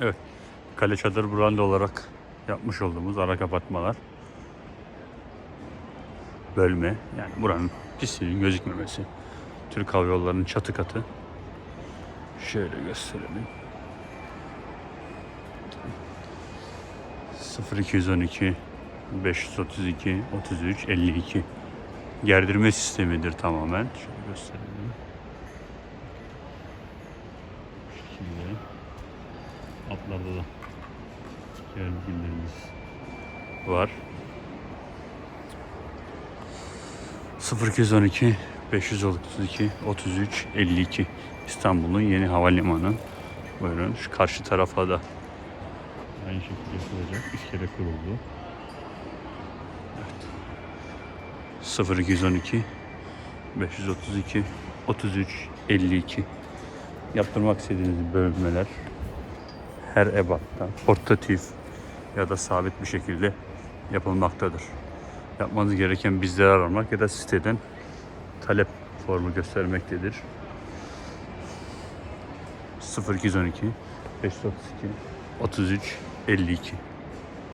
Evet. Kale çadır branda olarak yapmış olduğumuz ara kapatmalar. Bölme. Yani buranın pisliğinin gözükmemesi. Türk Hava Yolları'nın çatı katı. Şöyle gösterelim. 0212 532 33 52 gerdirme sistemidir tamamen. Şöyle gösterelim. Şu Altlarda da gerginlerimiz var. 0212 532 33 52 İstanbul'un yeni havalimanı. Buyurun şu karşı tarafa da aynı şekilde yapılacak. İskele kuruldu. Evet. 0212 532 33 52 yaptırmak istediğiniz bölmeler her ebatta portatif ya da sabit bir şekilde yapılmaktadır. Yapmanız gereken bizleri aramak ya da siteden talep formu göstermektedir. 0212 532 33 52